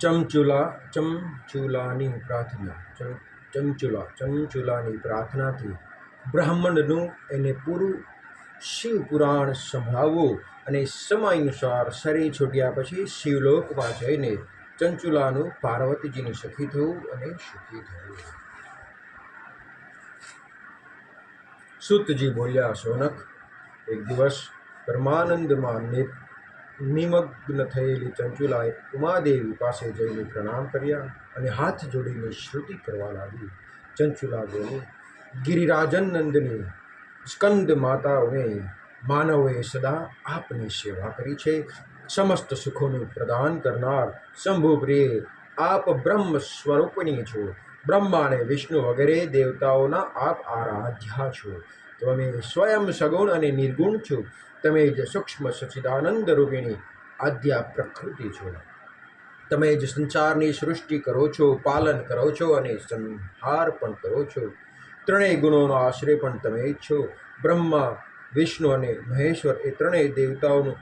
ચમચુલા, ચમચુલાની પ્રાર્થના, ચમ, ચમચુલા, ચમચુલાની પ્રાર્થનાથી બ્રાહ્મણનું એને પૂરું શિવ પુરાણ સંભળાવવું અને સમય અનુસાર શરીર છૂટ્યા પછી શિવલોકમાં જઈને ચંચુલાનું પાર્વતીજીની સખી થવું અને સુખી થવું. સુતજી બોલ્યા, સોનક, એક દિવસ પરમાનંદમાં ને નિમગ્ન થયેલી ચંચુલાએ ઉમાદેવી પાસે જઈને પ્રણામ કર્યા અને હાથ જોડીને શ્રુતિ કરવા લાગી. ચંચુલા બોલી, ગિરિરાજન નંદની, સ્કંદ માતાઓને માનવોએ સદા આપની સેવા કરી છે. સમસ્ત સુખોનું પ્રદાન કરનાર શંભુપ્રિય આપ બ્રહ્મ સ્વરૂપની છો. બ્રહ્મા અને વિષ્ણુ વગેરે દેવતાઓના આપ આરાધ્યા છો. તમે સ્વયં સગુણ અને નિર્ગુણ છો. તમે જ સૂક્ષ્મ સચિદાનંદ રૂપિણી આદ્યા પ્રકૃતિ છો. તમે જ સંસારની સૃષ્ટિ કરો છો, પાલન કરો છો અને સંહાર પણ કરો છો. ત્રણેય ગુણોનો આશ્રય પણ તમે જ છો. બ્રહ્મા, વિષ્ણુ અને મહેશ્વર એ ત્રણેય દેવતાઓનું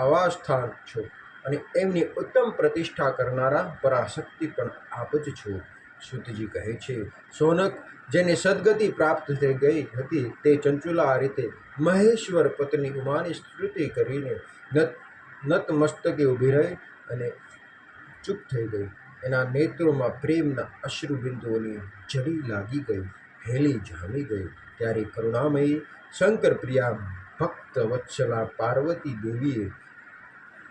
આવાસ સ્થાન છો અને એમની ઉત્તમ પ્રતિષ્ઠા કરનારા પરાશક્તિ પણ આપ જ છો. સુતજી કહે છે, સોનક, જેને સદગતિ પ્રાપ્ત થઈ ગઈ હતી, તે ચંચુલા આ રીતે મહેશ્વર પત્ની ઉમાની સ્તુતિ કરીને નત, નતમસ્તકે ઊભી રહી અને ચૂપ થઈ ગઈ. એના નેત્રોમાં પ્રેમના અશ્રુબિંદુઓની જડી લાગી ગઈ હેલી જામી ગઈ. ત્યારે કરુણામયી શંકર પ્રિયા ભક્ત વત્સલા પાર્વતી દેવીએ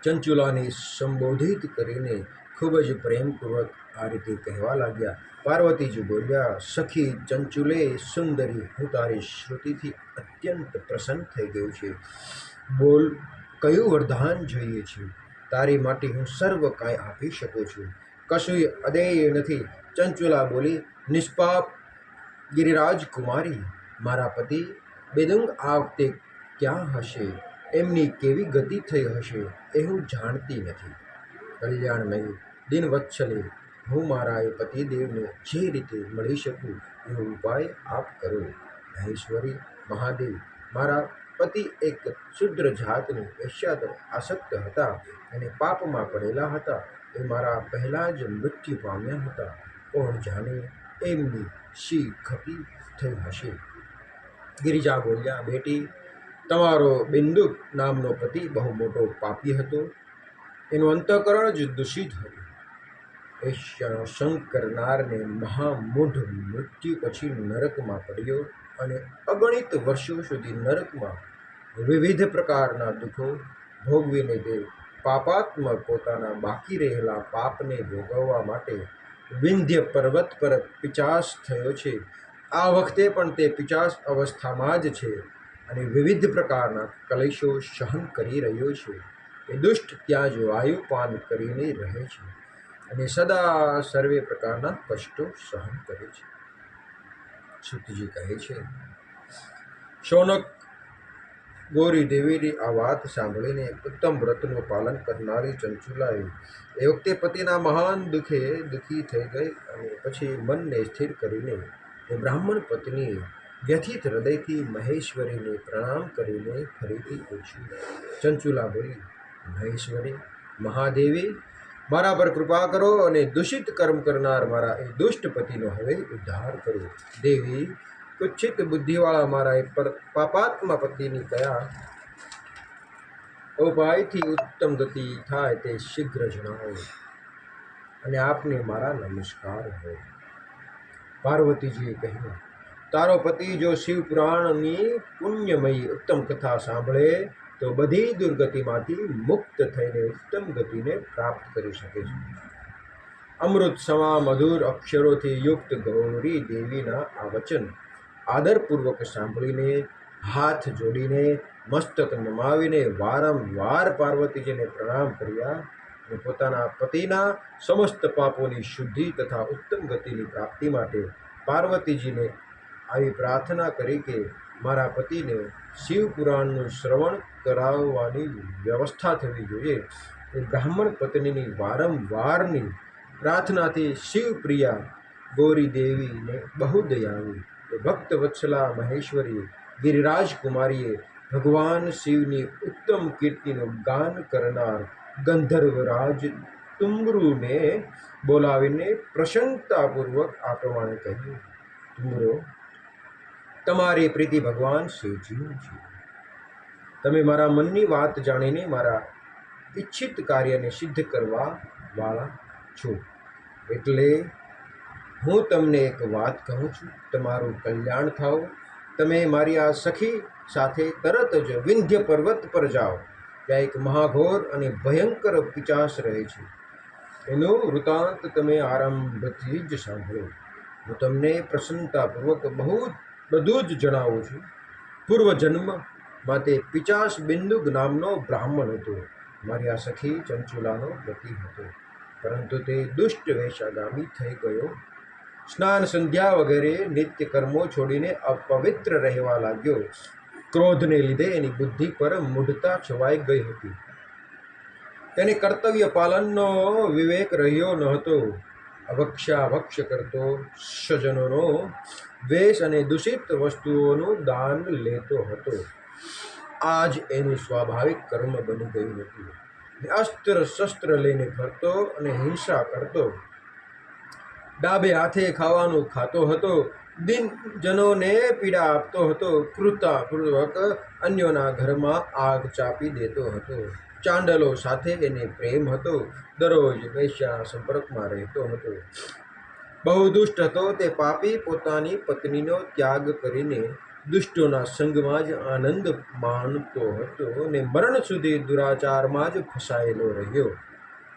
ચંચુલાને સંબોધિત કરીને ખૂબ જ પ્રેમપૂર્વક આ રીતે કહેવા લાગ્યા. પાર્વતીજી બોલ્યા, સખી ચંચુલે સુંદરી હું તારી શ્રુતિથી અત્યંત પ્રસન્ન થઈ ગયું છે. બોલ, કયું વરદાન જોઈએ છે? તારી માટે હું સર્વ કાંઈ આપી શકું છું. કશું અદેય નથી. ચંચુલા બોલી, નિષ્પાપ ગિરિરાજ કુમારી, મારા પતિ, બેદંગ આ વખતે ક્યાં હશે? એમની કેવી ગતિ થઈ હશે એ હું જાણતી નથી. કલ્યાણમય, દિનવત્સલે હું મારા એ પતિદેવને જે રીતે મળી શકું એવો ઉપાય આપ કરો. મહેશ્વરી મહાદેવ, મારા પતિ એક શુદ્ર જાતની તરફ આસક્ત હતા અને પાપમાં પડેલા હતા. એ મારા પહેલાં જ મૃત્યુ પામ્યા હતા. કોણ જાણે એમની શી ગતિ થઈ હશે? ગિરિજા બોલ્યા, બેટી, તમારો બિંદુક નામનો પતિ બહુ મોટો પાપી હતો. એનું અંતઃકરણ જ દૂષિત હતું. એ શંક કરનારને મહામૂઢ મૃત્યુ પછી નરકમાં પડ્યો અને અગણિત વર્ષો સુધી નરકમાં વિવિધ પ્રકારના દુઃખો ભોગવીને તે પાપાત્મક પોતાના બાકી રહેલા પાપને ભોગવવા માટે વિંધ્ય પર્વત પર પિચાસ થયો છે. આ વખતે પણ તે પિચાસ અવસ્થામાં જ છે અને વિવિધ પ્રકારના કલેશો સહન કરી રહ્યો છે. એ દુષ્ટ ત્યાં જ વાયુપાન કરીને રહે છે. અને સદા સર્વે પ્રકારના કષ્ટો સહન કરે છે. સુતજી કહે છે, શૌનક ગોરી દેવીની આ વાત સાંભળીને ઉત્તમ વ્રતનું પાલન કરનારી ચંચુલાએ એ વખતે પતિના મહાન દુઃખે દુઃખી થઈ ગઈ અને પછી મનને સ્થિર કરીને એ બ્રાહ્મણ પત્નીએ વ્યથિત હૃદયથી મહેશ્વરીને પ્રણામ કરીને ફરીથી પૂછ્યું. ચંચુલા બોલી, મહેશ્વરી, મહાદેવી મારા પર કૃપા કરો અને દૂષિત કર્મ કરનાર મારા એ દુષ્ટ પતિનો હવે ઉદ્ધાર કરો. દેવી, કુચ્છિત બુદ્ધિવાળા મારા એ પર પાપાત્મા પતિની કયા ઉપાયથી ઉત્તમ ગતિ થાય તે શીઘ્ર જણાવો. અને આપને મારા નમસ્કાર હોય. પાર્વતીજીએ કહ્યું તારો પતિ જો શિવ પુરાણની પુણ્યમયી ઉત્તમ કથા સાંભળે, તો બધી દુર્ગતિમાંથી મુક્ત થઈને ઉત્તમ ગતિને પ્રાપ્ત કરી શકે છે. અમૃત સમા મધુર અક્ષરોથી યુક્ત ગૌરી દેવીના આ વચન આદરપૂર્વક સાંભળીને, હાથ જોડીને, મસ્તક નમાવીને વારંવાર પાર્વતીજીને પ્રણામ કર્યા અને પોતાના પતિના સમસ્ત પાપોની શુદ્ધિ તથા ઉત્તમ ગતિની પ્રાપ્તિ માટે પાર્વતીજીને આવી પ્રાર્થના કરી કે મારા પતિને શિવપુરાણનું શ્રવણ કરાવવાની વ્યવસ્થા થવી જોઈએ. બ્રાહ્મણ પત્નીની વારંવારની પ્રાર્થનાથી શિવપ્રિયા ગૌરી દેવીને બહુ દયાવી ભક્ત વત્સલા મહેશ્વરી ગિરિરાજ કુમારીએ ભગવાન શિવની ઉત્તમ કીર્તિનું ગાન કરનાર ગંધર્વરાજ તુંબરુને બોલાવીને પ્રસન્નતાપૂર્વક આ પ્રમાણે કહ્યું. તુંબરો તમારી પ્રીતિ ભગવાન શિવજીનું છે. તમે મારા મનની વાત જાણીને મારા ઈચ્છિત કાર્યને સિદ્ધ કરવા વાળા છો. એટલે હું તમને એક વાત કહું છું. તમારું કલ્યાણ થાવ. તમે મારી આ સખી સાથે તરત જ વિંધ્ય પર્વત પર જાઓ. ત્યાં એક મહાઘોર અને ભયંકર પિચાસ રહે છે. એનો વૃતાંત તમે આરંભથી જ સાંભળો. હું તમને પ્રસન્નતાપૂર્વક બહુ જ બધું જ જણાવું છું. પૂર્વજન્મ માટે પિચાસ બિંદુક નામનો બ્રાહ્મણ હતો. મારી આ સખી ચંચુલાનો પતિ હતો. પરંતુ તે દુષ્ટ વેશાગામી થઈ ગયો. સ્નાન સંધ્યા વગેરે નિત્ય કર્મો છોડીને અપવિત્ર રહેવા લાગ્યો. ક્રોધને લીધે એની બુદ્ધિ પર મૂઢતા છવાઈ ગઈ હતી. તેને કર્તવ્ય પાલનનો વિવેક રહ્યો ન હતો. અભક્ષાભક્ષ કરતો સ્વજનોનો દ્વેષ અને દૂષિત વસ્તુઓનું દાન લેતો હતો. આ જ એનું સ્વાભાવિક કર્મ બની ગયું હતું અસ્ત્ર શસ્ત્ર લઈને ફરતો અને હિંસા કરતો. ડાબે હાથે ખાવાનું ખાતો હતો. દિનજનોને પીડા આપતો હતો. કૃતાપૂર્વક અન્યોના ઘરમાં આગ ચાપી દેતો હતો. ચાંડલો સાથે એને પ્રેમ હતો. દરરોજ વૈશ્યાના સંપર્કમાં રહેતો હતો. બહુ દુષ્ટ હતો તે પાપી પોતાની પત્નીનો ત્યાગ કરીને દુષ્ટોના સંગમાં જ આનંદ માણતો હતો અને મરણ સુધી દુરાચારમાં જ ફસાયેલો રહ્યો.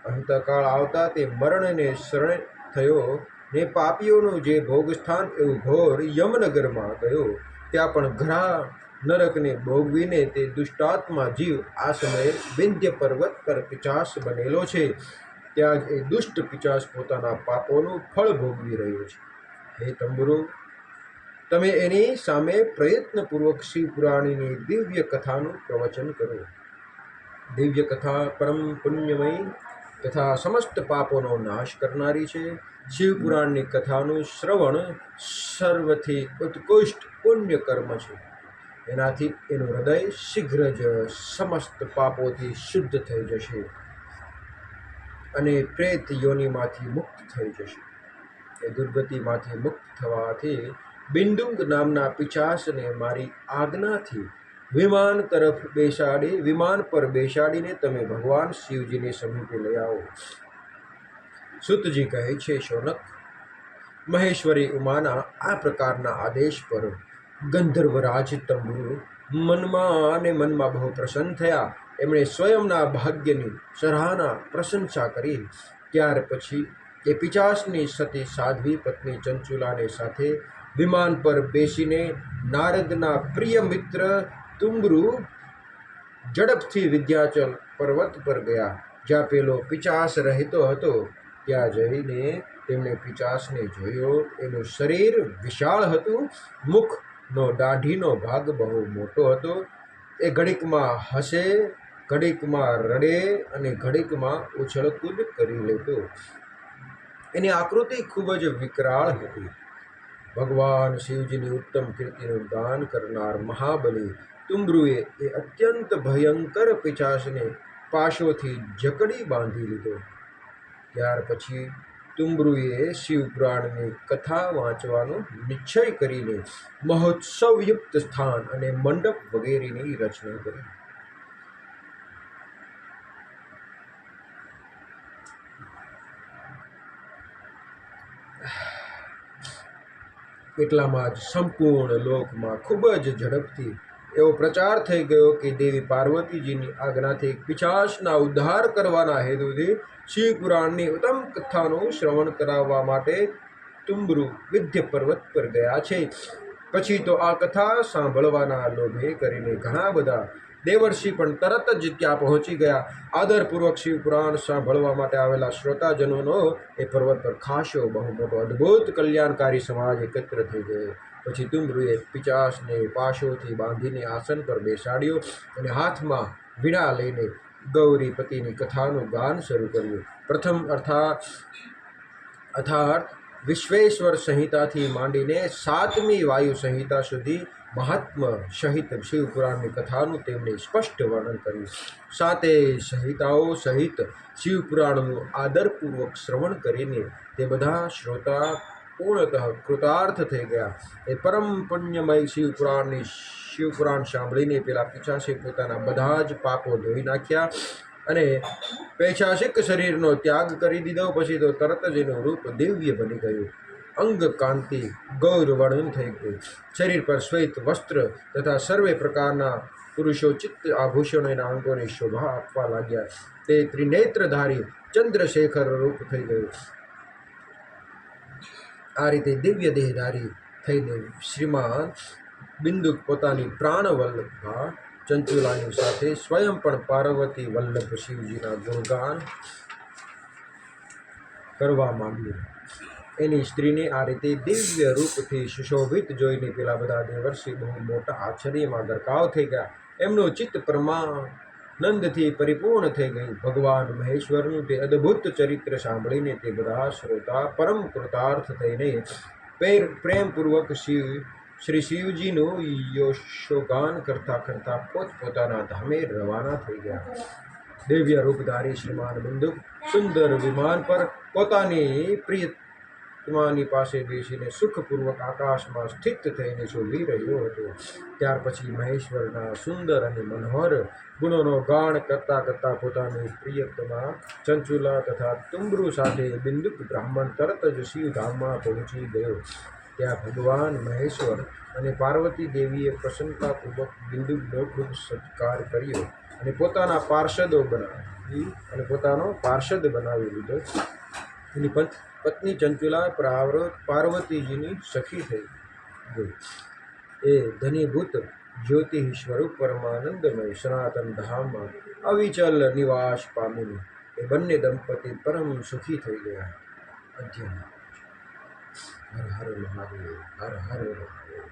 અંતકાળ આવતા તે મરણને શરણ થયો ને પાપીઓનું જે ભોગસ્થાન એવું ઘોર યમનગરમાં ગયો, ત્યાં પણ ઘણા નરકને ભોગવીને તે દુષ્ટાત્મા જીવ આ સમયે વિંધ્ય પર્વત પર પિચાસ બનેલો છે. ત્યાં જ એ દુષ્ટ પિચાસ પોતાના પાપોનું ફળ ભોગવી રહ્યો છે. હે તંબુરો, તમે એની સામે પ્રયત્નપૂર્વક શિવ પુરાણીની દિવ્ય કથાનું પ્રવચન કરો. દિવ્ય કથા પરમ પુણ્યમય તથા સમસ્ત પાપોનો નાશ કરનારી છે. શિવપુરાણની કથાનું શ્રવણ સર્વથી ઉત્કૃષ્ટ પુણ્ય કર્મ છે. એનાથી એનું હૃદય શીઘ્ર જ સમસ્ત પાપોથી શુદ્ધ થઈ જશે. અને પ્રેત યોનિમાંથી મુક્ત થઈ જશે. એ દુર્ગતિમાંથી મુક્ત થવાથી બિંદુંગ નામના પિચાસને મારી આજ્ઞાથી વિમાન તરફ બેસાડી, વિમાન પર બેસાડીને તમે ભગવાન શિવજીની સમીપે લઈ આવો. સુતજી કહે છે, શૌનક, મહેશ્વરી ઉમાના આ પ્રકારના આદેશ પર ગંધર્વરાજ તંબુ મનમાં અને મનમાં બહુ પ્રસન્ન થયા. એમણે સ્વયંના ભાગ્યની સરાહના પ્રશંસા કરી. ત્યાર પછી એ પિચાસની સતી સાધ્વી પત્ની ચંચુલાને સાથે વિમાન પર બેસીને નારદના પ્રિય મિત્ર તુંબરુ ઝડપથી વિદ્યાચલ પર્વત પર ગયા. જ્યાં પેલો પિચાસ રહેતો હતો, ત્યાં જઈને તેમણે પિચાસને જોયો. એનું શરીર વિશાળ હતું, મુખનો દાઢીનો ભાગ બહુ મોટો હતો. એ ઘડીકમાં હસે ઘડીકમાં રડે અને ઘડીકમાં ઉછળકૂદ કરી લેતો. એની આકૃતિ ખૂબ જ વિકરાળ હતી. ભગવાન શિવજીની ઉત્તમ કીર્તિનું દાન કરનાર મહાબલી તુમ્બ્રુએ એ અત્યંત ભયંકર પિચાસને પાશોથી જકડી બાંધી લીધો. ત્યાર પછી તુમ્બ્રુએ શિવપુરાણની કથા વાંચવાનો નિશ્ચય કરીને મહોત્સવયુક્ત સ્થાન અને મંડપ વગેરેની રચના કરી. એટલામાં જ સંપૂર્ણ લોકમાં ખૂબ જ ઝડપથી એવો પ્રચાર થઈ ગયો કે દેવી પાર્વતીજીની આજ્ઞાથી પિશાચના ઉદ્ધાર કરવાના હેતુથી શિવ પુરાણની ઉત્તમ કથાનું શ્રવણ કરાવવા માટે તુંબરુ વિદ્ય પર્વત પર ગયા છે. પછી તો આ કથા સાંભળવાના લોભે કરીને ઘણા બધા દેવર્ષિ પણ તરત જ ત્યાં પહોંચી ગયા. આદરપૂર્વક શિવ પુરાણ સાંભળવા માટે આવેલા શ્રોતાજનોનો એ પર્વત પર ખાસો બહુ મોટો અદ્ભુત કલ્યાણકારી સમાજ એકત્ર થઈ ગયો. પછી તુમરુએ પિચાસને પાશોથી બાંધીને આસન પર બેસાડ્યો અને હાથમાં વીણા લઈને ગૌરીપતિની કથાનું ગાન શરૂ કર્યું. પ્રથમ અર્થાત અર્થાત વિશ્વેશ્વર સંહિતાથી માંડીને સાતમી વાયુ સંહિતા સુધી મહાત્મ સહિત શિવપુરાણની કથાનું તેમણે સ્પષ્ટ વર્ણન કર્યું. સાતે સંહિતાઓ સહિત શિવપુરાણનું આદરપૂર્વક શ્રવણ કરીને તે બધા શ્રોતા પૂર્ણતઃ કૃતાર્થ થઈ ગયા. એ પરમ પુણ્યમય શિવપુરાણની શિવપુરાણ સાંભળીને પેલા પિછાશે પોતાના બધા જ પાપો ધોઈ નાખ્યા અને પૈશાસિક શરીરનો ત્યાગ કરી દીધો. પછી તો તરત જ એનું રૂપ દિવ્ય બની ગયું. અંગ કાંતિ ગૌર થઈ ગયું. શરીર પર શ્વેત વસ્ત્ર તથા સર્વે પ્રકારના પુરુષો ચિત્ત આભૂષણો એના અંગોને શોભા આપવા લાગ્યા. તે ત્રિનેત્રધારી ચંદ્રશેખર રૂપ થઈ ગયું. આ રીતે દિવ્ય દેહધારી થઈને શ્રીમાન બિંદુ પોતાની પ્રાણવલ્લભા ચંચુલાની સાથે સ્વયં પણ પાર્વતી વલ્લભ શિવજીના ગુણગાન કરવા માંડ્યું. એની સ્ત્રીને આ રીતે દિવ્ય રૂપથી સુશોભિત જોઈને પેલા બધા દેવર્ષિ બહુ મોટા આશ્ચર્યમાં ગરકાવ થઈ ગયા. એમનું ચિત્ત પરમાનંદથી પરિપૂર્ણ થઈ ગયું. ભગવાન મહેશ્વરનું તે અદ્ભુત ચરિત્ર સાંભળીને તે બધા શ્રોતા પરમ કૃતાર્થ થઈને પેર, પ્રેમપૂર્વક શિવ, શ્રી શિવજીનું યશોગાન કરતા કરતા પોતપોતાના ધામે રવાના થઈ ગયા. દિવ્ય રૂપધારી શ્રીમાન બિંદુ સુંદર વિમાન પર પોતાની પ્રિયતમાની પાસે બેસીને સુખપૂર્વક આકાશમાં સ્થિત થઈને શોભી રહ્યો હતો. ત્યાર પછી મહેશ્વરના સુંદર અને મનોહર ગુણોનો ગાણ કરતાં કરતાં પોતાની પ્રિયતમા ચંચુલા તથા તુંબરુ સાથે બિંદુક બ્રાહ્મણ તરત જ શિવધામમાં પહોંચી ગયો. ત્યાં ભગવાન મહેશ્વર અને પાર્વતી દેવીએ પ્રસન્નતાપૂર્વક બિંદુકનો ખૂબ સત્કાર કર્યો અને પોતાના પાર્ષદો બનાવી અને પોતાનો પાર્ષદ બનાવી લીધો. એની પત- પત્ની ચંચુલા પ્રાવૃત પાર્વતીજીની સખી થઈ ગઈ. એ ધનીભૂત જ્યોતિ સ્વરૂપ પરમાનંદમય સનાતન ધામમાં અવિચલ નિવાસ પામીને એ બંને દંપતી પરમ સુખી થઈ ગયા. અધ્યયન. હર હર મહાદેવ, હર હર મહાદેવ.